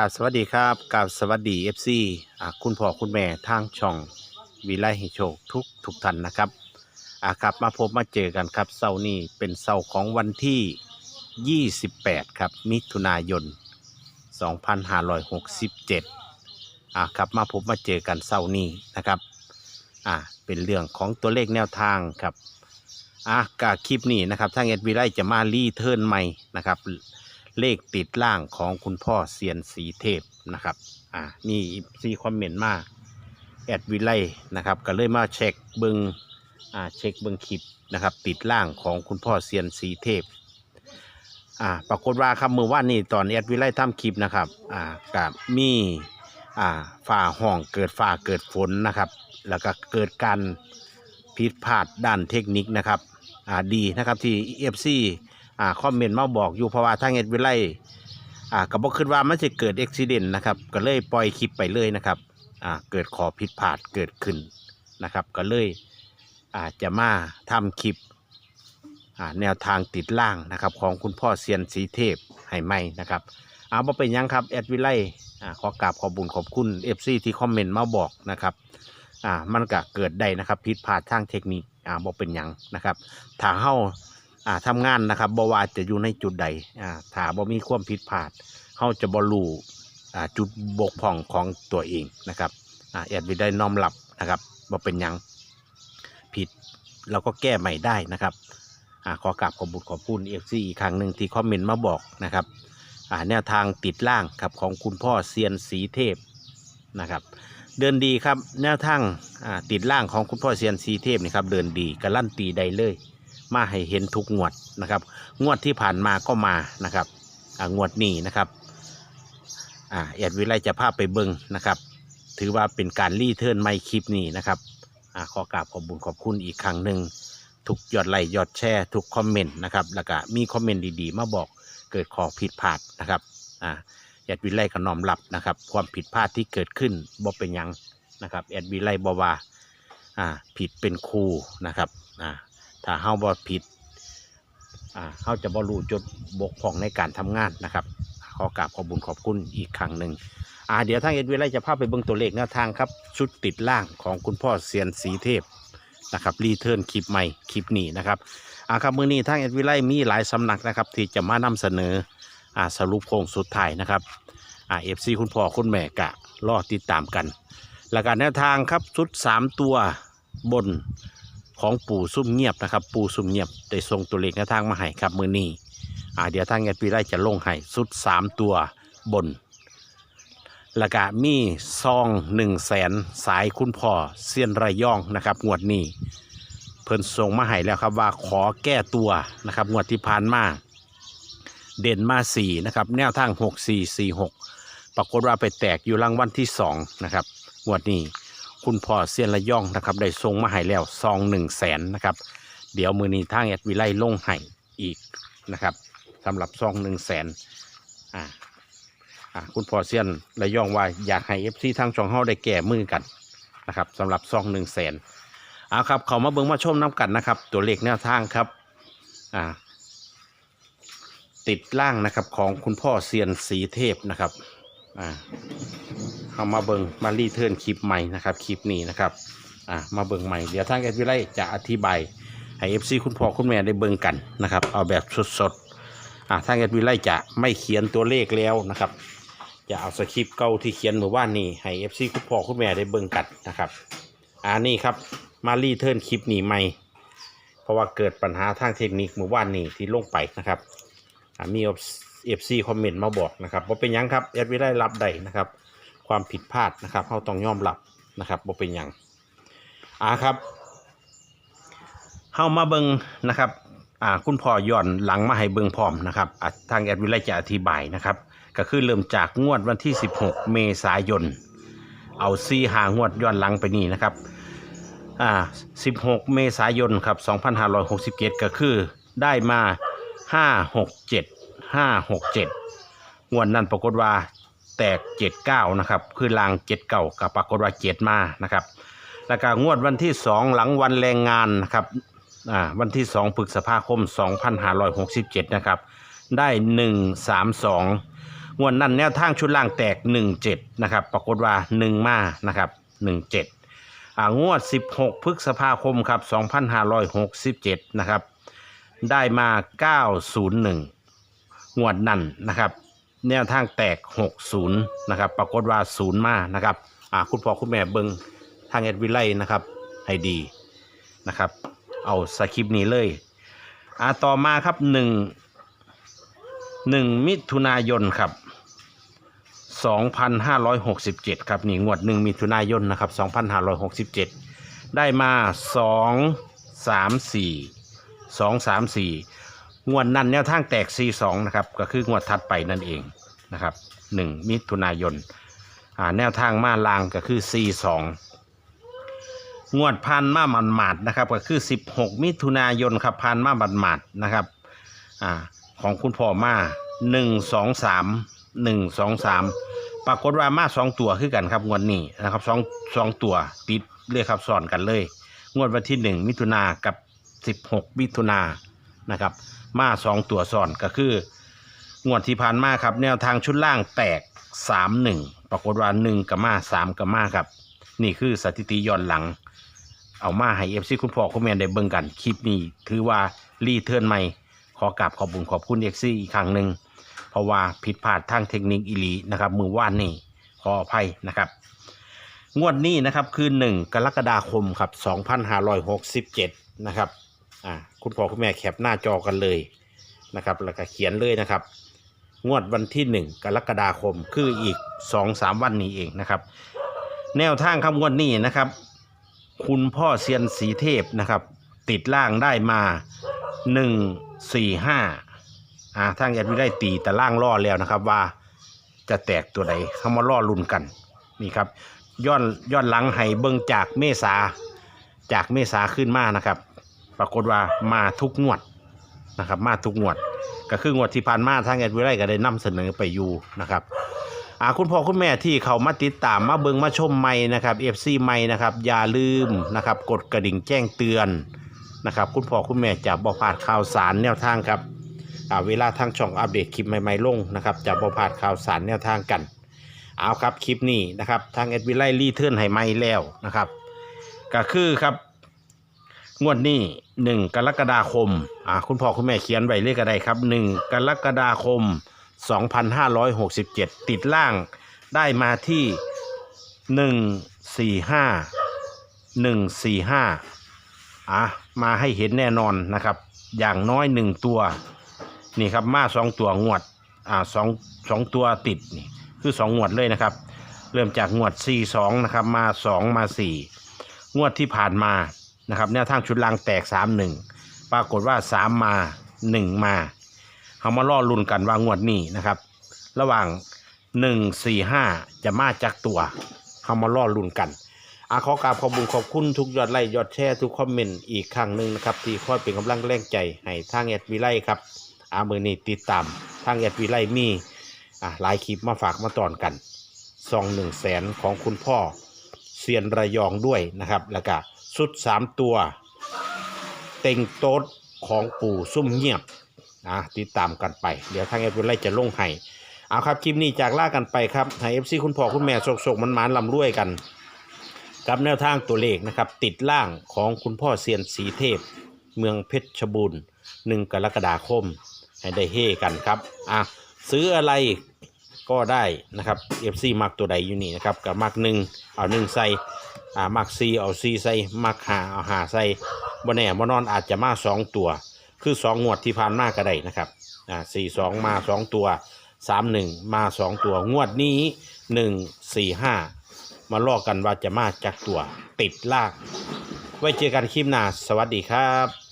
กราบสวัสดีครับกราบสวัสดีเอฟซีคุณพ่อคุณแม่ทางช่องวิไลให้โชคทุกทุกท่านนะครับอ่าครับมาพบมาเจอกันครับเสาร์นี้เป็นเสาร์ของวันที่ 28 ครับ มิถุนายน 2567อ่าครับมาพบมาเจอกันเสาร์นี้นะครับอ่าเป็นเรื่องของตัวเลขแนวทางครับอ่ากาคลิปนี้นะครับทางเอ็ดวิไลจะมารีเทิร์นใหม่นะครับ เลขติดล่างของคุณพ่อเซียนสีเทพนะครับอ่ามีซีคอมเมนต์มาแอดวิไลนะครับก็เลยมาเช็คเบิงอ่าเช็คเบิงคลิปนะครับติดล่างของคุณพ่อเซียนสีเทพอ่าปรากฏว่าครับมือว่านี่ตอนแอดวิไลทำคลิปนะครับอ่ากับมีอ่าฝ่าห้องเกิดฝ่าเกิดฝนนะครับแล้วก็เกิดการผิดพลาดด้านเทคนิคนะครับอ่าดีนะครับที่เอฟซี อ่าคอมเมนต์มาบอกอยู่เพราะว่าทางเอ็ดวิไลอ่าก็บอกขึ้นว่ามันจะเกิดอุบิเหตุนะครับ ก็เลยปล่อยคลิปไปเลยนะครับอ่าเกิดขอผิดพลาดเกิดขึ้นนะครับ ก็เลยอ่าจะมาทำคลิปอ่าแนวทางติดล่างนะครับ ของคุณพ่อเซียนสีเทพให้ไหมนะครับเอาบ่เป็นยังครับแอดวิไลอ่าขอกราบขอบบุญขอบคุณเอฟซีที่คอมเมนต์มาบอกนะครับอ่ามันก็เกิดได้นะครับผิดพลาดทางเทคนิคอ่าบ่เป็นยังนะครับถ้าเฮา อ่าทำงานนะครับบว่าจะอยู่ในจุดใดอ่าถ้าบ่มีความผิดพลาดเขาจะบ่รู้อ่าจุดบกพร่องของตัวเองนะครับอ่าแอดวิได้น้อมรับนะครับบ่เป็นยังผิดเราก็แก้ใหม่ได้นะครับอ่าขอกราบขอบุญขอบคุณเอฟซีอีกครั้งหนึ่งที่คอมเมนต์มาบอกนะครับอ่าแนวทางติดล่างครับของคุณพ่อเซียนสีเทพนะครับเดินดีครับแนวทางอ่าติดล่างของคุณพ่อเซียนสีเทพนี่ครับเดินดีกระลั่นตีได้เลย มาให้เห็นทุกงวดนะครับ งวดที่ผ่านมาก็มานะครับอ่างวดนี้นะครับอ่าแอดวิไลจะพาไปเบิงนะครับ ถือว่าเป็นการรีเทิร์นไม่คลิปนี้นะครับอ่าขอกราบขอบบุญขอบคุณอีกครั้งหนึ่งทุกยอดไลค์ยอดแชร์ทุกคอมเมนต์นะครับแล้วก็มีคอมเมนต์ดีๆ มาบอกเกิดขอผิดพลาดนะครับอ่าแอดวิไลก็น้อมรับนะครับ ความผิดพลาดที่เกิดขึ้นบ่เป็นยังนะครับแอดวิไลบอว่าอ่าผิดเป็นครูนะครับอ่า ถ้าเฮาบ่ผิดเฮาจะบ่รู้จุดบกพร่องในการทำงานนะครับ ขอกราบขอบบุญขอบคุณอีกครั้งหนึ่งอ่าเดี๋ยวทางเอ็ดวีไลจะพาไปเบิ่งตัวเลขแนวทางครับชุดติดล่างของคุณพ่อเซียนสีเทพนะครับรีเทิร์นคลิปใหม่คลิปนี้นะครับอาครับมือนี้ทางเอ็ดวีไลมีหลายสำนักนะครับที่จะมานำเสนออ่าสรุปโครงสุดท้ายนะครับอ่าเอฟซีคุณพ่อคุณแม่กะรอติดตามกันแล้วก็แนวทางครับชุด 3 ตัวบน ของปู่ซุ่มเงียบนะครับ ปู่ซุ่มเงียบได้ส่งตัวเลขแนวทางมาให้ครับมือนี้อ่าเดี๋ยวทางแอดวีไลจะลงให้สุดสามตัวบนแล้วก็มีซองหนึ่งแสนสายคุณพ่อเซียนระยองนะครับ งวดนี้ เพิ่นส่งมาให้แล้วครับว่าขอแก้ตัวนะครับ งวดที่ผ่านมาเด่นมาสี่นะครับ แนวทางหกสี่สี่หกปรากฏว่าไปแตกอยู่รางวัลที่สองนะครับ งวดนี้ คุณพ่อเซียนระย่องนะครับ ได้ส่งมาให้แล้วซองหนึ่งแสนนะครับ เดี๋ยวมือนี้ทางแอดวิไลลงให้อีกนะครับสำหรับซองหนึ่งแสนอ่าอ่าคุณพ่อเซียนระย่องว่าอยากให้เอฟซีทางช่องเฮาได้แก่มือกันนะครับสำหรับซองหนึ่งแสนเอาครับเขามาเบิ่งมาชมน้ำกันนะครับ ตัวเลขแนวทางครับอ่าติดล่างนะครับของคุณพ่อเซียนสีเทพนะครับ อ่าเอามาเบิงมารีเทิร์นคลิปใหม่นะครับคลิปนี้นะครับอ่ามาเบิงใหม่เดี๋ยวทางแอดวิไลจะอธิบายให้เอฟซีคุณพ่อคุณแม่ได้เบิงกันนะครับ เอาแบบสดๆอ่าทางแอดวิไลจะไม่เขียนตัวเลขแล้วนะครับจะเอาสคริปต์เก่าที่เขียนเมื่อวานนี้ให้เอฟซีคุณพ่อคุณแม่ได้เบิงกันนะครับอ่านี่ครับมารีเทิร์นคลิปนี้ใหม่เพราะว่าเกิดปัญหาทางเทคนิคเมื่อวานนี้ที่ลงไปนะครับอ่ามี เอฟซีคอมเมนต์มาบอกนะครับว่าเป็นยังครับแอดวิไลรับได้นะครับ ความผิดพลาดนะครับเราต้องยอมรับนะครับบ่าเป็นยังอ่าครับเฮามาเบิงนะครับอ่าคุณพ่อย้อนหลังมาให้เบิงพร้อมนะครับทางแอดวิไลจะอธิบายนะครับ ก็คือเริ่มจากงวดวันที่ 16 เมษายน เอาซีหางวดย้อนหลังไปนี่นะครับอ่า16 เมษายนครับ 2567 ก็คือได้มา 567 567งวดนั้นปรากฏว่าแตกเจ็ดเก้านะครับ คือลางเจ็ดเก่ากับปรากฏว่าเจ็ดมานะครับ แล้วก็งวดวันที่สองหลังวันแรงงานนะครับอ่าวันที่สองพฤษภาคม2567นห้าร้อยหกสิบเจ็ดนะครับได้132งสามสองงวดนั้นแนวทางชุดล่างแตกหนึ่งเจ็ดนะครับ ปรากฏว่าหนึ่งมานะครับหนึ่งเจ็ดอ่างวดสิบหกพฤษภาคม ครับสองพันห้าร้อยหกสิบเจ็ดนะครับ ได้มาเก้าศูนย์หนึ่ งวดนั้นนะครับ แนวทางแตกหกศูนย์นะครับ ปรากฏว่าศูนย์มานะครับอ่าคุณพ่อคุณแม่เบิงทางเอ็ดวิไลนะครับ ให้ดีนะครับ เอาสคริปต์นี้เลยอ่าต่อมาครับหนึ่งหนึ่งมิถุนายนครับสองพันห้าร้อยหกสิบเจ็ดครับนี่งวดหนึ่งมิถุนายนนะครับสองพันห้าร้อยหกสิบเจ็ดได้มาสองสามสี่สอ งวดนั้นแนวทางแตกสี่สองนะครับ ก็คืองวดถัดไปนั่นเองนะครับหนึ่งมิถุนายนอ่าแนวทางมาลางก็คือ 4 2 งวดพันมาหมันหมาดนะครับ ก็คือ 16 มิถุนายนครับพันมาหมันหมาดนะครับอ่าของคุณพ่อมา 1 2 3 1 2 3 ปรากฏว่ามา 2 ตัวคือกันครับงวดนี้นะครับสองสองตัวติดเลยครับสอนกันเลย งวดวันที่ 1 มิถุนากับ 16 มิถุนา นะครับ มา2ตัวสอนก็คืองวดที่ผ่านมาครับ แนวทางชุดล่างแตก3 1ปรากฏว่า1กับมา3กับมาครับ นี่คือสถิติย้อนหลัง เอามาให้เอฟซีคุณพ่อคุณแม่ได้เบิ่งกันคลิปนี้ถือว่ารีเทิร์นใหม่ขอกราบขอบคุญขอบคุณเอฟซีอีกครั้งหนึ่งเพราะว่าผิดพลาดทางเทคนิคอีลีนะครับ มือว่านนี่ขออภัยนะครับ งวดนี้นะครับคือ 1 กรกฎาคมครับ 2567 นะครับ อ่าคุณพ่อคุณแม่แคปหน้าจอกันเลยนะครับ แล้วก็เขียนเลยนะครับ งวดวันที่ 1 กรกฎาคมคืออีก 2-3 วันนี้เองนะครับ แนวทางคำงวดนี้นะครับ คุณพ่อเซียนสีเทพนะครับ ติดล่างได้มา 1 4 5อ่าทางยัดวิได้ตีแต่ล่างล่อแล้วนะครับว่าจะแตกตัวใดเข้ามาล่อลุนกันนี่ครับย้อนย้อนหลังให้เบิ่งจากเมษาจากเมษาขึ้นมานะครับ ปรากฏว่ามาทุกงวดนะครับ มาทุกงวด ก็คืองวดที่ผ่านมาทางแอดวิไลก็ได้นำเสนอไปอยู่นะครับอาคุณพ่อคุณแม่ที่เขามาติดตามมาเบิงมาชมใหม่นะครับ FC ใหม่นะครับอย่าลืมนะครับกดกระดิ่งแจ้งเตือนนะครับคุณพ่อคุณแม่จะบ่พลาดข่าวสารแนวทางครับเวลาทางช่องอัปเดตคลิปใหม่ๆลงนะครับจะบ่พลาดข่าวสารแนวทางกันเอาครับคลิปนี้นะครับทางแอดวิไลรีเทิร์นให้ใหม่แล้วนะครับก็คือครับ งวดนี้หนึ่งกรกฎาคมอ่าคุณพ่อคุณแม่เขียนไว้เลขอะไรครับหนึ่งกรกฎาคม 2567 ติดล่างได้มาที่ 145 145อะมาให้เห็นแน่นอนนะครับ อย่างน้อยหนึ่งตัว นี่ครับมาสองตัวงวดอ่าสองสองตัวติดนี่คือสองงวดเลยนะครับ เริ่มจากงวด 42 นะครับ มา 2 มา 4 งวดที่ผ่านมา นะครับแนวทางชุดลางแตก3 1ปรากฏว่า3มา1มาเขามาล่อลุ่นกันว่างวดนี้นะครับ ระหว่าง1 4 5จะมาจากตัวเขามาล่อลุ่นกันอาขอกราบขอบคุญขอบคุณทุกยอดไลค์ยอดแชร์ทุกคอมเมนต์อีกครั้งหนึ่งนะครับ ที่คอยเป็นกำลังแรงใจให้ทางแอดวิไลครับอามือนี้ติดตามทางแอดวิไลมีอะหลายคลิปมาฝากมาตอนกันซองหนึ่งแสนของคุณพ่อเซียนระยองด้วยนะครับ แล้วก็ สุดสามตัว เต็งโต๊ดของปู่ซุ่มเงียบอะติดตามกันไป เดี๋ยวทางเอฟไลจะลงให้เอาครับคลิปนี้จากล่ากันไปครับให้เอฟซีคุณพ่อคุณแม่โศกๆมันมันลำรวยกัน กับแนวทางตัวเลขนะครับ ติดล่างของคุณพ่อเซียนสีเทพ เมืองเพชรบูรณ์หนึ่งกรกฎาคม ให้ได้เฮกันครับอะซื้ออะไรก็ได้นะครับ FC มักตัวใดอยู่นี่นะครับกับมักหนึ่งเอาหนึ่งใส่ อ่ามักซีเอาซีใส่มักหาเอาหาใส่บ่แน่บ่นอนอาจจะมาสองตัว คือสองงวดที่ผ่านมาก็ได้นะครับอ่าสี่สองมาสองตัวสามหนึ่งมาสองตัวงวดนี้หนึ่งสี่ห้ามาลอกกันว่าจะมาจากตัวติดลาก ไว้เจอกันคลิปหน้าสวัสดีครับ